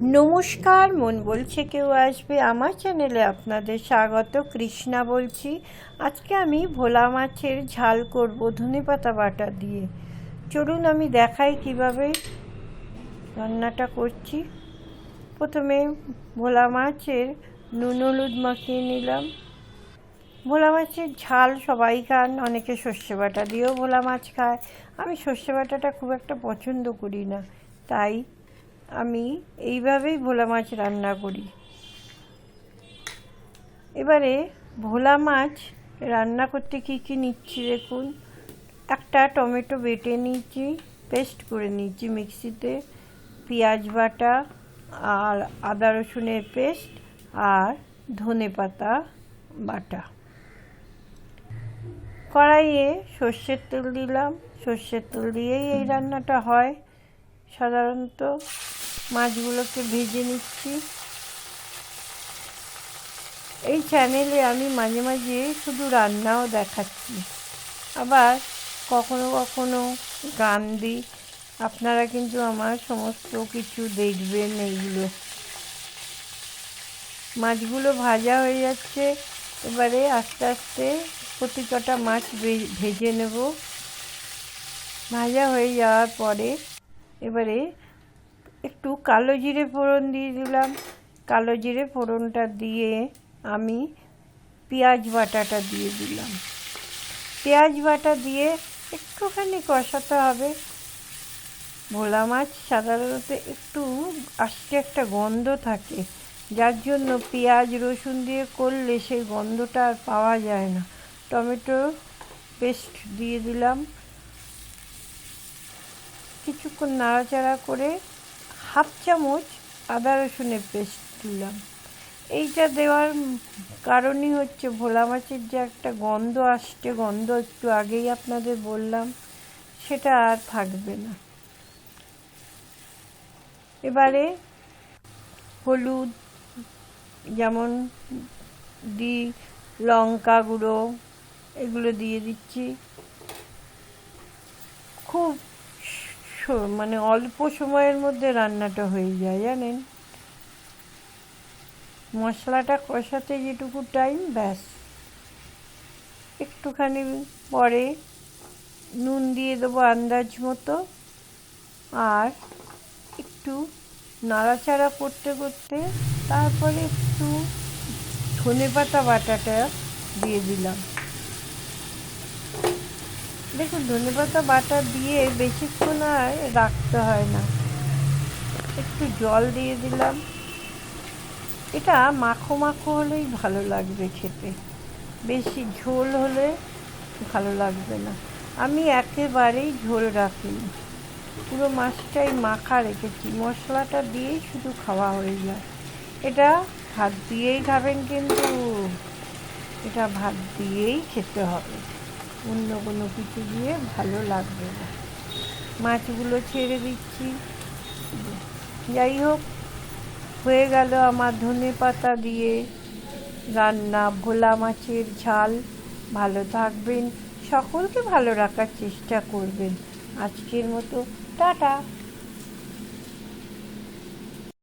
নমস্কার, মন বলছে কেউ আসবে। আমার চ্যানেলে আপনাদের স্বাগত, কৃষ্ণা বলছি। আজকে আমি ভোলা মাছের ঝাল করব ধনেপাতা বাটা দিয়ে। চলুন আমি দেখাই কীভাবে রান্নাটা করছি। প্রথমে ভোলা মাছের নুন হলুদ মাখিয়ে নিলাম। ভোলা মাছের ঝাল সবাই খান, অনেকে সর্ষে বাটা দিয়েও ভোলা মাছ খায়। আমি সর্ষে বাটাটা খুব একটা পছন্দ করি না, তাই আমি এইভাবেই ভোলা মাছ রান্না করি। এবারে ভোলা মাছ রান্না করতে কী কী নিচ্ছি দেখুন। একটা টমেটো বেটে নিয়েছি, পেস্ট করে নিয়েছি মিক্সিতে। পেঁয়াজ বাটা আর আদা রসুনের পেস্ট আর ধনে পাতা বাটা। কড়াইয়ে সর্ষের তেল দিলাম। সর্ষের তেল দিয়েই এই রান্নাটা হয় সাধারণত। মাছগুলোকে ভেজে নিচ্ছি। এই চ্যানেলে আমি মাঝে মাঝে শুধু রান্নাও দেখাচ্ছি। আবার কখনো কখনো গান দিই। আপনারা কিন্তু আমার সমস্ত কিছু দেখবেন এইগুলো। মাছগুলো ভাজা হয়ে যাচ্ছে। এবারে আস্তে আস্তে প্রতি কটা মাছ ভেজে নেব। ভাজা হয়ে যাওয়ার পরে এবারে একটু কালো জিরে ফোড়ন দিয়ে দিলাম। কালো জিরে ফোড়নটা দিয়ে আমি পেঁয়াজ বাটাটা দিয়ে দিলাম। পেঁয়াজ বাটা দিয়ে একটুখানি কষাতে হবে। ভোলা মাছ সাধারণত একটু আস্তে একটা গন্ধ থাকে। যার জন্য পেঁয়াজ, রসুন দিয়ে করলে সেই গন্ধটা আর পাওয়া যায় না। টমেটো পেস্ট দিয়ে দিলাম। কিছুক্ষণ নাড়াচাড়া করে হাফ চামচ আদা রসুনের পেস্ট দিলাম। এইটা দেওয়ার কারণই হচ্ছে ভোলা মাছের যে একটা গন্ধ আসছে, গন্ধ একটু আগেই আপনাদের বললাম, সেটা আর থাকবে না। এবারে হলুদ, যেমন দিই লঙ্কা গুঁড়ো, এগুলো দিয়ে দিচ্ছি। খুব মানে অল্প সময়ের মধ্যে রান্নাটা হয়ে যায়, জানেন? মশলাটা কষাতে যেটুকু টাইম ব্যাস। একটুখানি পরে নুন দিয়ে দেবো আন্দাজ মতো, আর একটু নাড়াচাড়া করতে করতে তারপরে একটু ধনে পাতা বাটাটা দিয়ে দিলাম। দেখুন, ধনেপাতা বাটা দিয়ে বেশিক্ষণ আর রাখতে হয় না। একটু জল দিয়ে দিলাম। এটা মাখো মাখো হলেই ভালো লাগবে খেতে। বেশি ঝোল হলে ভালো লাগবে না। আমি একেবারেই ঝোল রাখিনি। পুরো মাছটাই মাখা রেখেছি। মশলাটা দিয়েই শুধু খাওয়া হয়ে যায়। এটা ভাত দিয়েই খাবেন কিন্তু, এটা ভাত দিয়েই খেতে হবে। অন্য কোনো কিছু দিয়ে ভালো লাগবে না। মাছগুলো ছেড়ে দিচ্ছি। যাই হোক, হয়ে গেল আমার ধনে পাতা দিয়ে রান্না। ভোলা মাছের ঝাল। ভালো থাকবেন। সকলকে ভালো রাখার চেষ্টা করবেন। আজকের মতো টাটা।